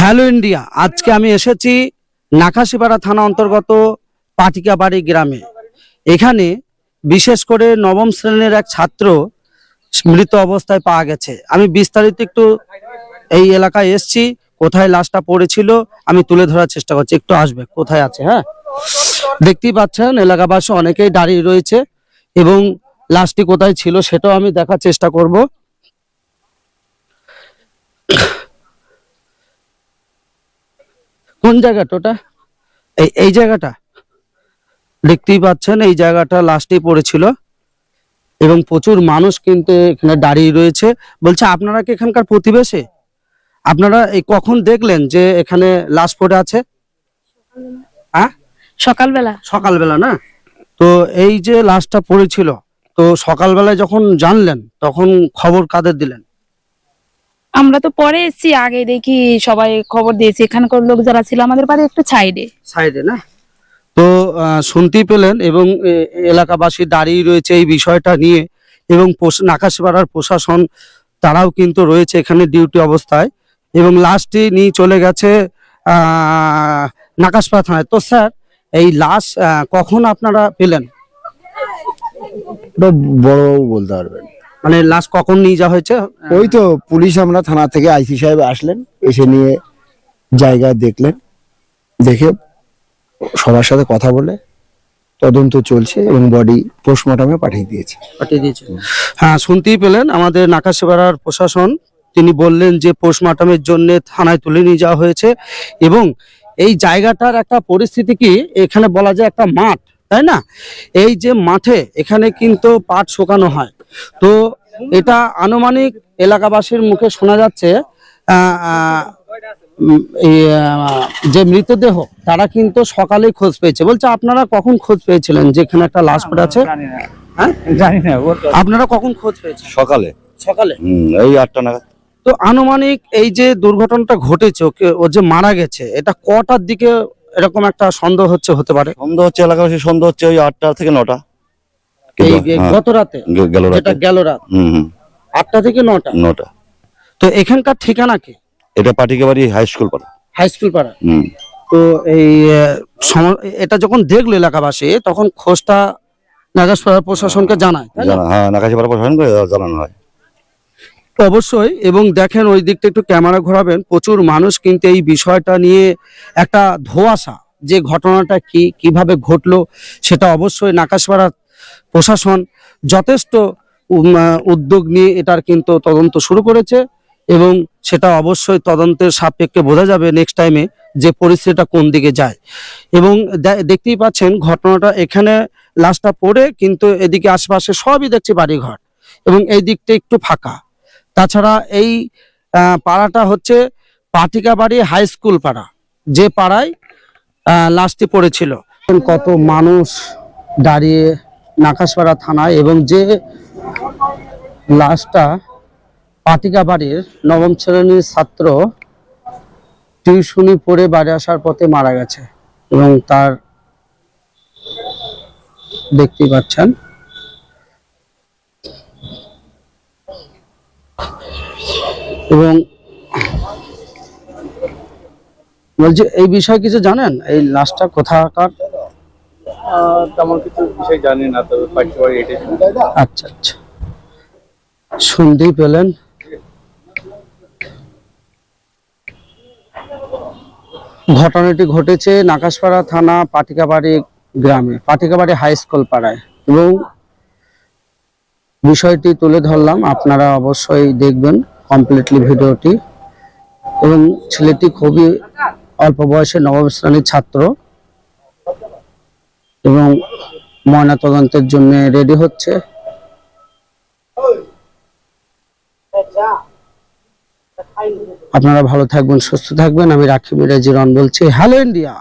Hello India, আজকে আমি এসেছি নাকাশিপাড়া থানা অন্তর্গত পাটিকাবাড়ি গ্রামে। এখানে বিশেষ করে নবম শ্রেণির এক ছাত্র মৃত অবস্থায় পাওয়া গেছে। আমি বিস্তারিত একটু এই এলাকায় এসছি, কোথায় লাশটা পড়েছিল, আমি তুলে ধরার চেষ্টা করছি। একটু আসবে, কোথায় আছে হ্যাঁ? দেখতেই পাচ্ছেন, এলাকাবাসী অনেকেই দাঁড়িয়ে রয়েছে এবং লাশটি কোথায় ছিল সেটাও আমি দেখার চেষ্টা করব। কোন জায়গাটা ওটা? এই এই জায়গাটা। দেখতেই পাচ্ছেন এই জায়গাটা লাস্টেই পড়েছিল। এবং প্রচুর মানুষ কিন্তু এখানে দাঁড়িয়ে রয়েছে। বলছে আপনারা কি এখানকার প্রতিবেশী? আপনারা এই কখন দেখলেন যে এখানে লাশ পড়ে আছে? হ্যাঁ সকালবেলা। সকালবেলা না? তো এই যে লাশটা পড়েছিল তো সকালবেলায় যখন জানলেন তখন খবর কাদের দিলেন? আমরা তো পরে এসেছি আগে দেখি সবাই খবর দিয়েছি। এখানকার লোক যারা ছিল আমাদের বাড়ি একটু সাইডে। সাইডে না? তো শুনতেই পেলেন এবং এ- এলাকাবাসী দাঁড়িয়ে রয়েছে এই বিষয়টা নিয়ে এবং নাকাশিপাড়ার প্রশাসন তারাও কিন্তু রয়েছে এখানে ডিউটি অবস্থায় এবং লাশটি নিয়ে চলে গেছে আহ, নাকাশপাড়া থানায়। তো স্যার এই লাশ কখন আপনারা পেলেন? বড়বাবু বলতে পারবেন। মানে লাশ কখন নিয়ে যাওয়া হয়েছে? ওই তো পুলিশ আমরা থানা থেকে আইসি সাহেব আসলেন এসে নিয়ে জায়গা দেখলেন দেখে সবার সাথে কথা বলে তদন্ত চলছে এবং বডি পোস্টমর্টমে পাঠিয়ে দিয়েছে। পাঠিয়ে দিয়েছে। হ্যাঁ শুনতেই পেলেন আমাদের নাকাশিপাড়ার প্রশাসন তিনি বললেন যে পোস্টমর্টমের জন্য থানায় তুলে নিয়ে যাওয়া হয়েছে এবং এই জায়গাটার একটা পরিস্থিতি কি? এখানে বলা যায় একটা মাঠ তাই না? এই যে মাঠে এখানে কিন্তু পাট শুকানো হয়। তো এটা আনুমানিক এলাকাবাসীর মুখে শোনা যাচ্ছে যে মৃতদেহ তারা কিন্তু সকালেই খোঁজ পেয়েছে। বলছে আপনারা কখন খোঁজ পেয়েছিলেন যেখানে একটা লাশ পড়ে আছে? হ্যাঁ? জানি না আপনারা কখন খোঁজ পেয়েছেন সকালে। সকালে? এই আটটা নাগাদ। তো আনুমানিক এই যে দুর্ঘটনাটা ঘটেছে ওকে ও যে মারা গেছে এটা কটার দিকে এরকম একটা সন্দেহ হচ্ছে হতে পারে? সন্ধ্যা হচ্ছে এলাকাবাসী সন্দেহ হচ্ছে ওই আটটা থেকে নটা। গত রাতে গে- গেল যেটা রাতে। গেল রাত আটটা থেকে নটা? নটা। তো এখানকার ঠিকানা কি? এটা পাটিকাবাড়ি হাই স্কুল পাড়া। হাই স্কুল পাড়া। হুম। তো এই এটা যখন দেখল এলাকাবাসী তখন খোঁজটা নাগাসপাড়া প্রশাসনকে জানায় হ্যাঁ নাকাশিপাড়া প্রশাসন করে জানানো হয়। তো অবশ্যই এবং দেখেন ওই দিকটা একটু ক্যামেরা ঘোরাবেন প্রচুর মানুষ কিন্তু এই বিষয়টা নিয়ে একটা ধোয়াশা যে ঘটনাটা কি কীভাবে ঘটলো সেটা অবশ্যই নাকাশপাড়া প্রশাসন যথেষ্ট উদ্যোগ নিয়ে এটার কিন্তু তদন্ত শুরু করেছে এবং সেটা অবশ্যই তদন্তের সাপেক্ষে বোঝা যাবে নেক্সট টাইমে যে পরিস্থিতিটা কোন দিকে যায়। এবং দেখতেই পাচ্ছেন ঘটনাটা এখানে লাশটা পড়ে কিন্তু এদিকে আশেপাশে সবই দেখছি বাড়িঘর এবং এই দিকটা একটু ফাঁকা। তাছাড়া এই পাড়াটা হচ্ছে পাটিকাবাড়ি হাই স্কুল পাড়া। যে পাড়ায় লাশটি পড়েছিল। কত মানুষ দাঁড়িয়ে নাকাশপাড়া থানায় এবং যে লাশটা পাটিকাবাড়ির নবম শ্রেণির ছাত্র টিউশনি পড়ে বাড়ি আসার পথে মারা গেছে এবং তার দেখতেই পাচ্ছেন। এবং বলছি, এই বিষয়ে কিছু জানেন? এই লাশটা কোথাকার? তেমন কিছু বিষয় জানি না, তবে এটাই আচ্ছা আচ্ছা। শুনতেই পেলেন ঘটনাটি ঘটেছে নাকাশপাড়া থানা পাটিকাবাড়ি গ্রামে, পাটিকাবাড়ি হাই স্কুল পাড়ায়। এবং বিষয়টি তুলে ধরলাম, আপনারা অবশ্যই দেখবেন কমপ্লিটলি ভিডিওটি। এবং ছেলেটি খুবই অল্প বয়সে নবম শ্রেণির ছাত্র। এবং ময়নাতদন্তের জন্য রেডি হচ্ছে। আপনারা ভালো থাকবেন, সুস্থ থাকবেন। আমি মিরাজি রন বলছি। Hello, India!